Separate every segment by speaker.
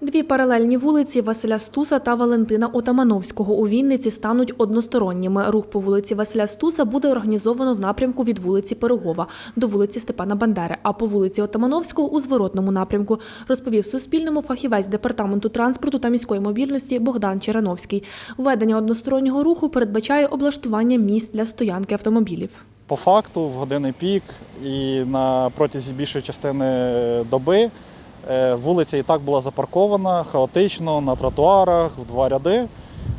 Speaker 1: Дві паралельні вулиці Василя Стуса та Валентина Отамановського у Вінниці стануть односторонніми. Рух по вулиці Василя Стуса буде організовано в напрямку від вулиці Пирогова до вулиці Степана Бандери, а по вулиці Отамановського у зворотному напрямку, розповів Суспільному фахівець департаменту транспорту та міської мобільності Богдан Черановський. Введення одностороннього руху передбачає облаштування місць для стоянки автомобілів.
Speaker 2: По факту, в години пік і на протязі більшої частини доби вулиця і так була запаркована хаотично на тротуарах в два ряди.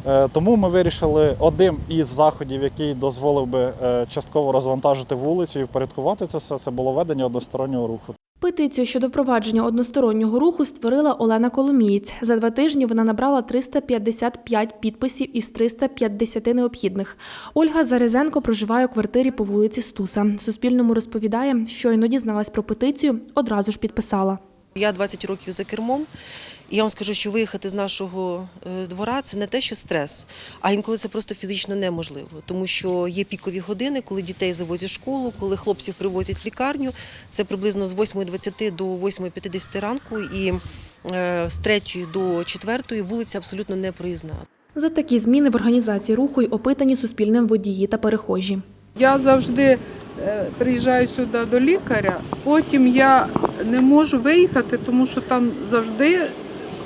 Speaker 2: Е, Тому ми вирішили одним із заходів, який дозволив би е, частково розвантажити вулицю і впорядкувати це все, це було ведення одностороннього руху.
Speaker 1: Петицію щодо впровадження одностороннього руху створила Олена Коломієць. За два тижні вона набрала 355 підписів із 350 необхідних. Ольга Зарезенко проживає у квартирі по вулиці Стуса. Суспільному розповідає, щойно дізналась про петицію, одразу ж підписала.
Speaker 3: Я 20 років за кермом, і я вам скажу, що виїхати з нашого е, двора це не те, що стрес, а інколи це просто фізично неможливо, тому що є пікові години, коли дітей завозять в школу, коли хлопців привозять в лікарню. Це приблизно з 8.20 до 8.50 ранку, і е, з 3 до 4 вулиця абсолютно не проїзна.
Speaker 1: За такі зміни в організації руху й опитані суспільним водії та перехожі.
Speaker 4: Я завжди е, приїжджаю сюди до лікаря, потім я не можу виїхати, тому що там завжди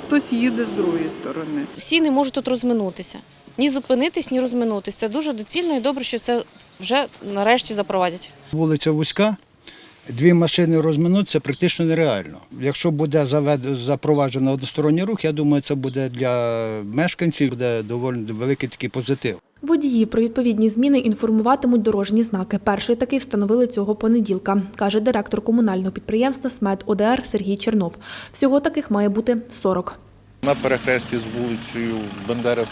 Speaker 4: хтось їде з другої сторони.
Speaker 5: всі не можуть тут розминутися. Ні зупинитись, ні розминутися. Це дуже доцільно і добре, що це вже нарешті запровадять.
Speaker 6: Вулиця вузька, дві машини розминутися практично нереально. Якщо буде завед- запроваджено односторонній рух, я думаю, це буде для мешканців буде доволі великий такий позитив.
Speaker 1: Водіїв про відповідні зміни інформуватимуть дорожні знаки. Перший такий встановили цього понеділка, каже директор комунального підприємства СМЕД ОДР Сергій Чернов. Всього таких має бути 40.
Speaker 7: На перехресті з вулицею Бендери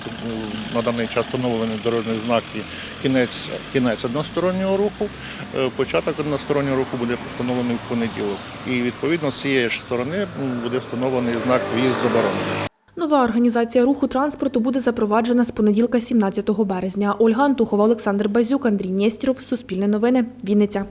Speaker 7: на даний час встановлені дорожні знаки кінець, кінець одностороннього руху. Е, Початок одностороннього руху буде встановлений в понеділок. І відповідно з цієї ж сторони буде встановлений знак в'їзд заборонений.
Speaker 1: Нова організація руху транспорту буде запроваджена з понеділка 17 березня. Ольга Антухова, Олександр Базюк, Андрій Нєстіров. Суспільне новини. Вінниця.